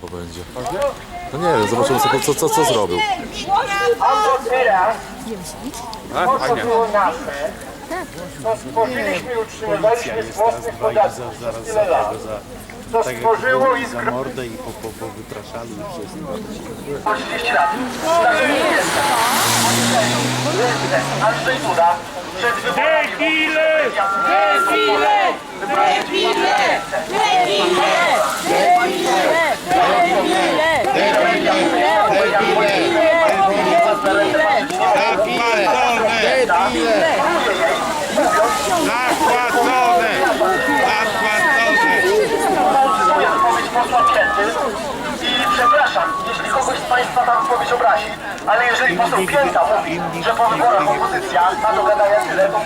chyba będzie. No nie wiem, zobaczymy sobie, co, co, co zrobił. To, co było nasze, to stworzyliśmy i utrzymywaliśmy z własnych podatków przez tyle lat. To stworzyło i za mordę i po, po, po wypraszali i wszystko. 30 lat. Tak nie jest. Andrzej Duda przed wyborami... Debile! Debile! Zapłacone! Ale jeżeli poseł Pięta mówi, że po wyborach opozycja ma do gadania tyle, to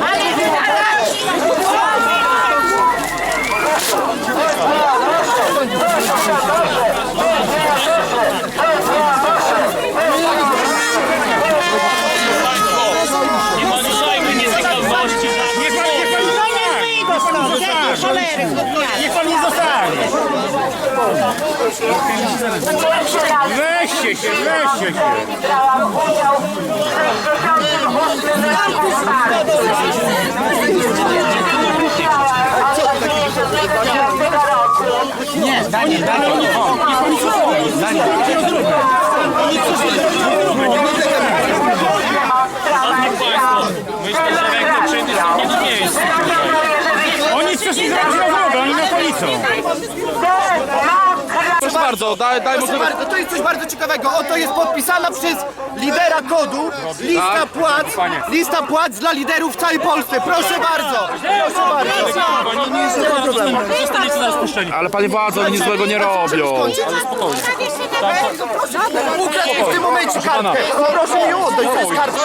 Ale wydalać! Nie naruszajmy nietykalności. Niech pan nie zostanie! Weźcie się, weźcie się! brałam udział w 68 roku Nie, Daniel, Daniel, nie, Myślę, że rękę przyjdzie nie do miejsca. Oni przeszli za drogę, oni na policją. Bardzo, daj, daj Proszę bardzo, to jest coś bardzo ciekawego. Oto jest podpisana przez lidera kodu lista płac, lista płac dla liderów w całej Polsce. Proszę bardzo, proszę bardzo. Nie, problemu. Zostaniecie zaraz puszczeni. Ale panie władzo, nic złego nie robią. Ukradł w tym momencie kartkę. Proszę mi oddać, to jest kartka.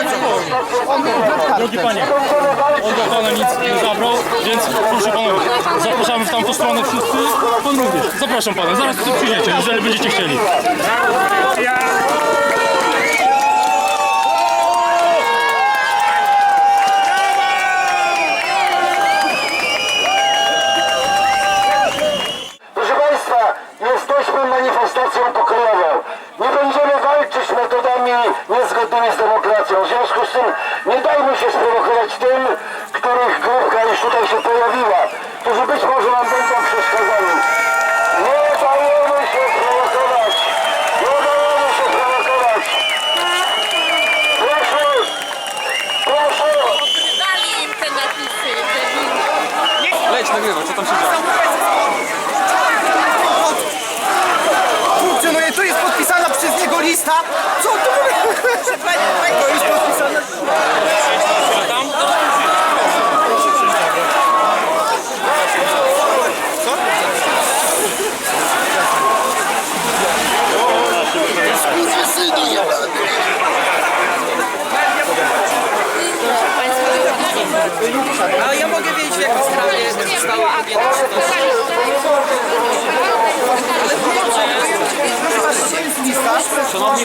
On mi ukradł kartkę. Drogi panie, on do pana nic nie zabrał, więc proszę pana, zapraszamy w tamtą stronę wszyscy. Pan również. Zapraszam pana, zaraz tu przyjdziecie, jeżeli będziecie chcieli. Proszę Państwa, jesteśmy manifestacją pokojową. Nie będziemy walczyć metodami niezgodnymi z demokracją. W związku z tym nie dajmy się sprowokować tym, których grupka już tutaj się pojawiła, którzy być może nam będą przeszkadzali. Nie dajemy się prowokować. Nie dajemy się prowokować. Proszę, proszę. Dali im te napisy, te Leć, nagrywa, co tam się dzieje? Funkcjonuje, tu jest podpisana przez niego lista. Co tu To jest podpisane. Ale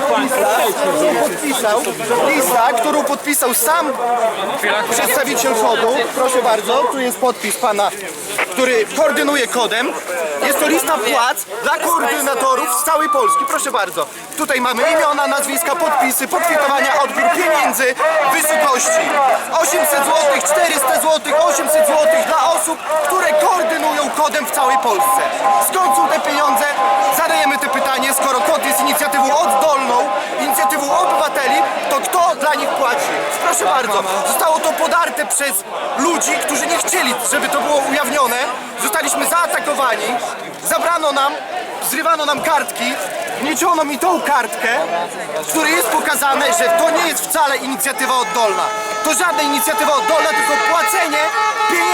Państwo, podpisał, lista, którą podpisał sam przedstawiciel kodu. Proszę bardzo, tu jest podpis pana, który koordynuje kodem. Jest to lista płac dla koordynatorów z całej Polski. Proszę bardzo. Tutaj mamy imiona, nazwiska, podpisy, pokwitowania, odbiór pieniędzy, wysokości 800 zł, 400 zł, 800 zł dla osób, które koordynują kodem w całej Polsce. Skąd są te pieniądze? Zadajemy te pytanie, skoro kod jest inicjatywą oddolną, inicjatywą to kto dla nich płaci? Proszę bardzo, zostało to podarte przez ludzi, którzy nie chcieli, żeby to było ujawnione. Zostaliśmy zaatakowani, zabrano nam, zrywano nam kartki, wniesiono mi tą kartkę, w której jest pokazane, że to nie jest wcale inicjatywa oddolna. To żadna inicjatywa oddolna, tylko płacenie ludzi,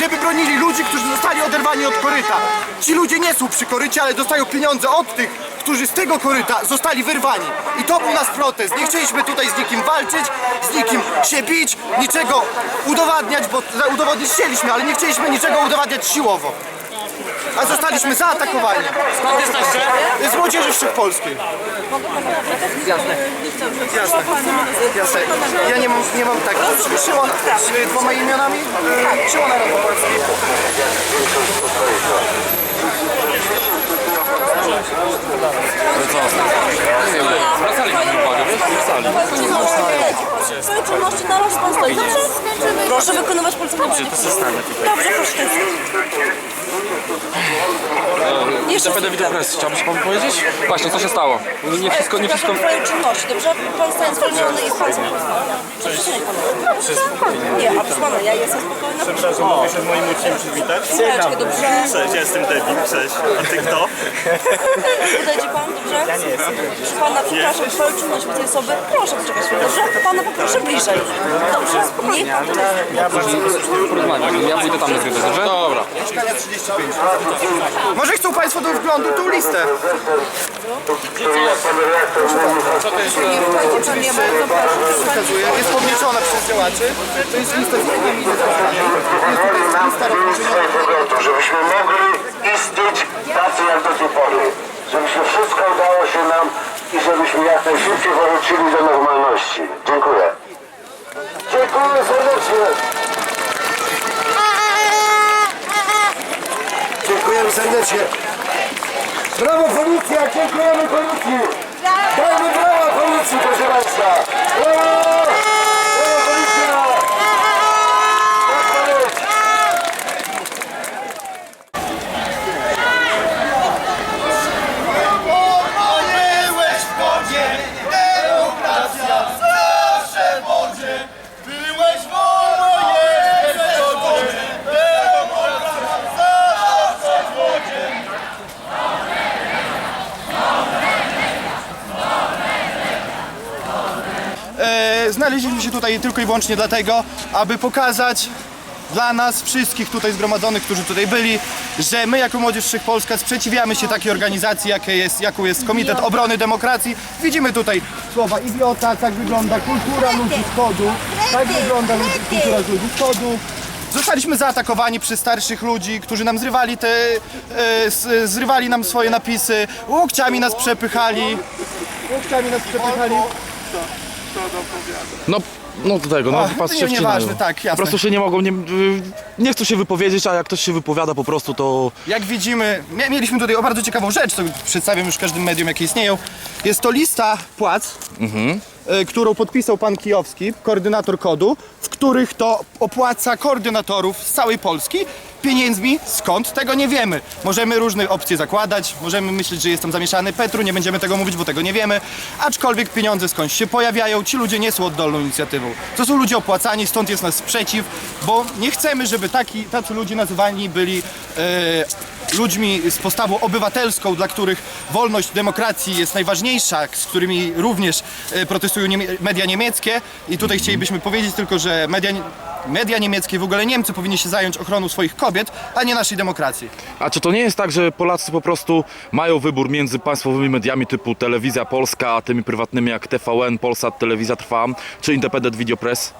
żeby bronili ludzi, którzy zostali oderwani od koryta. Ci ludzie nie są przy korycie, ale dostają pieniądze od tych, którzy z tego koryta zostali wyrwani. I to był nasz protest. Nie chcieliśmy tutaj z nikim walczyć, z nikim się bić, niczego udowadniać, bo udowodnić chcieliśmy, ale nie chcieliśmy niczego udowadniać siłowo. a zostaliśmy zaatakowani. Skąd jesteście? Młodzieży Wszechpolskiej. Jasne. Jasne. Jasne. Ja nie mam, nie mam tak. Szymon z dwoma imionami? E, Szymon Radopolski. Swoje czynności na. Dobrze? Proszę wykonywać polecenia. Dobrze, tutaj. Dobrze, proszę. Jeszcze Będę widział press. Chciałbyś pan powiedzieć? Właśnie, co się stało? Nie wszystko, nie wszystko... Swoje czynności, dobrze? Pan stanie zwolniony i pan Przepraszam pana. Nie, a proszę pana, ja jestem spokojna. Przepraszam, mogę się z moim uczniem przywitać? Chwileczkę, dobrze? Cześć, ja jestem Debil, cześć. A ty kto? Podejdzie pan, dobrze? Ja nie jestem. Proszę pana, przepraszam, swoją czynność tej osoby. Proszę poczekać chwilę, dobrze? Pana poproszę bliżej. Dobrze? Niech pan Ja pójdę tam na zgodę, dobrze? Dobra. Może chcą Państwo do wglądu tą listę? Oczywiście wskazuje, jest podniesiona przez działaczy. To jest lista z innymi zasadami. Jest tutaj lista rozpoczynionych żebyśmy mogli istnieć tacy jak do tej pory. Żebyśmy wszystko udało się nam i żebyśmy jak najszybciej powrócili do normalności. Dziękuję. Dziękuję serdecznie. Serdecznie. Brawo policja, dziękujemy policji. Dajmy brawa policji, proszę Państwa. Brawo policja! Tak jest. Byłeś w wodzie, demokracja zawsze wodzie. Byłeś wolno, jesteś w wodzie, demokracja zawsze w wodzie. E, znaleźliśmy się tutaj tylko i wyłącznie dlatego, aby pokazać dla nas wszystkich tutaj zgromadzonych, którzy tutaj byli, że my jako Młodzież Wszechpolska sprzeciwiamy się takiej organizacji, jakie jest, jaką jest Komitet Obrony Demokracji. Widzimy tutaj słowa idiota, tak wygląda kultura ludzi wschodu, tak wygląda ludzi, kultura ludzi wschodu. Zostaliśmy zaatakowani przez starszych ludzi, którzy nam zrywali te, e, s- zrywali nam swoje napisy, łokciami nas przepychali. Łokciami nas przepychali. No, no do tego, no A, pas nie- się nieważne, tak, jasne. Po prostu się nie mogą, nie, nie chcą się wypowiedzieć, a jak ktoś się wypowiada po prostu, to Jak widzimy, mia- mieliśmy tutaj o bardzo ciekawą rzecz, co przedstawiam już każdym medium, jakie istnieją. Jest to lista płac, e, którą podpisał pan Kijowski, koordynator kodu, w których to opłaca koordynatorów z całej Polski pieniędzmi. Skąd? Tego nie wiemy. Możemy różne opcje zakładać, możemy myśleć, że jest tam zamieszany Petru, nie będziemy tego mówić, bo tego nie wiemy. Aczkolwiek pieniądze skądś się pojawiają, ci ludzie nie są oddolną inicjatywą. To są ludzie opłacani, stąd jest nas sprzeciw, bo nie chcemy, żeby taki, tacy ludzie nazywani byli e, ludźmi z postawą obywatelską, dla których wolność demokracji jest najważniejsza, z którymi również e, protestują niemie- media niemieckie. I tutaj chcielibyśmy powiedzieć tylko, że media, media niemieckie, w ogóle Niemcy powinni się zająć ochroną swoich kobiet, a nie naszej demokracji. A czy to nie jest tak, że Polacy po prostu mają wybór między państwowymi mediami typu Telewizja Polska, a tymi prywatnymi jak TVN, Polsat, Telewizja Trwam, czy Independent Video Press?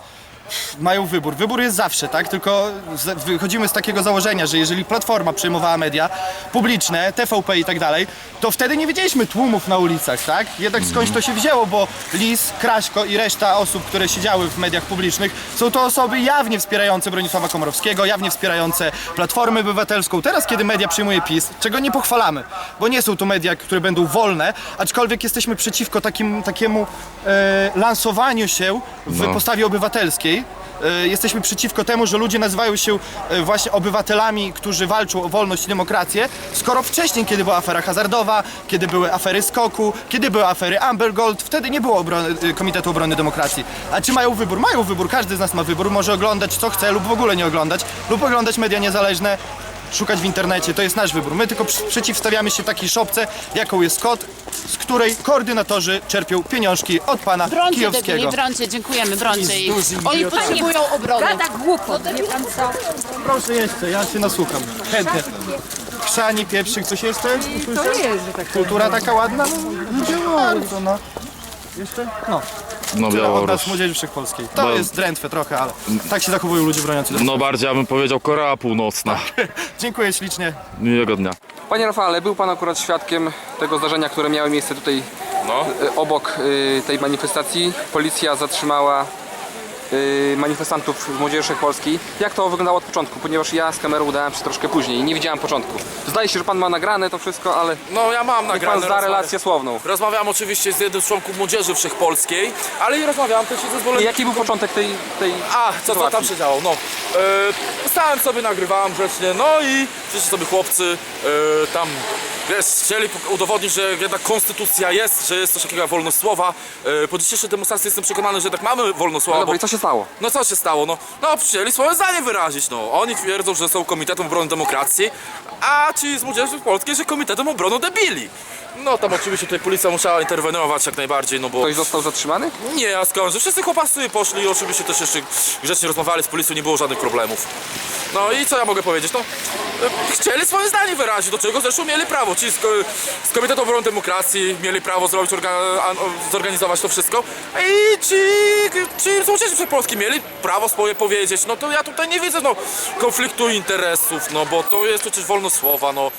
Mają wybór. Wybór jest zawsze, tak? Tylko z, wychodzimy z takiego założenia, że jeżeli platforma przejmowała media publiczne, TVP i tak dalej, to wtedy nie widzieliśmy tłumów na ulicach, tak? Jednak skądś to się wzięło, bo Lis, Kraśko i reszta osób, które siedziały w mediach publicznych, są to osoby jawnie wspierające Bronisława Komorowskiego, jawnie wspierające Platformę Obywatelską. Teraz, kiedy media przyjmuje PiS, czego nie pochwalamy, bo nie są to media, które będą wolne, aczkolwiek jesteśmy przeciwko takim, takiemu e, lansowaniu się w No. postawie obywatelskiej. E, Jesteśmy przeciwko temu, że ludzie nazywają się e, właśnie obywatelami, którzy walczą o wolność i demokrację, skoro wcześniej, kiedy była afera hazardowa, kiedy były afery Skoku, kiedy były afery Amber Gold, wtedy nie było obrony, e, Komitetu Obrony Demokracji. A czy mają wybór? Mają wybór, każdy z nas ma wybór, może oglądać co chce lub w ogóle nie oglądać, lub oglądać media niezależne, szukać w internecie, to jest nasz wybór. My tylko przy- przeciwstawiamy się takiej szopce, jaką jest kod, z której koordynatorzy czerpią pieniążki od pana Kijowskiego. debili, brońcie, dziękujemy, brońcie ich. Oni potrzebują obrony. Gada głupot, wie pan co? Proszę jeszcze, ja się nasłucham. Chętnie. Chrzani, pieprzyk, coś jeszcze? To jest, że tak Kultura taka ładna? No, bardzo, no. Jeszcze? No. No, Tyle od Białoruś. nas Młodzieży Wszechpolskiej. To Bo- jest drętwe trochę, ale tak się zachowują ludzie broniący. No bardziej, ja bym powiedział, Korea Północna. Dziękuję ślicznie. Miłego dnia. Panie Rafale, był Pan akurat świadkiem tego zdarzenia, które miało miejsce tutaj e, obok e, tej manifestacji. Policja zatrzymała manifestantów z Młodzieży Wszechpolskiej. Jak to wyglądało od początku? Ponieważ ja z kamerą udałem się troszkę później i nie widziałem początku. Zdaje się, że Pan ma nagrane to wszystko, ale No ja mam nagrane. Pan zda relację słowną. Rozmawiałem oczywiście z jednym z członków Młodzieży Wszechpolskiej, ale i rozmawiałem też i ze I zwolennikami. jaki był początek tej, tej A, co, co tam się działo? No, e, stałem sobie, nagrywałem grzecznie, no i przyszli sobie chłopcy, e, tam, chcieli udowodnić, że jednak konstytucja jest, że jest coś takiego jak wolność słowa. E, po dzisiejszej demonstracji jestem przekonany, że jednak mamy wolność słowa. No dobra, bo- i co się stało? No co się stało? No, no chcieli swoje zdanie wyrazić, no. Oni twierdzą, że są Komitetem Obrony Demokracji, a ci z Młodzieży Polskiej, że Komitetem Obrony Debili. No tam oczywiście tutaj policja musiała interweniować jak najbardziej, no bo... Ktoś został zatrzymany? Nie, a skąd? Że wszyscy chłopacy poszli i oczywiście też jeszcze grzecznie rozmawiali z policją, nie było żadnych problemów. No i co ja mogę powiedzieć? No, chcieli swoje zdanie wyrazić, do czego zresztą mieli prawo. Ci z, z Komitetu Obrony Demokracji mieli prawo zrobić, zorganizować to wszystko. I ci, ci z Młodzieży Wszechpolskiej mieli prawo swoje powiedzieć. No to ja tutaj nie widzę no, konfliktu interesów, no bo to jest przecież wolność słowa, no.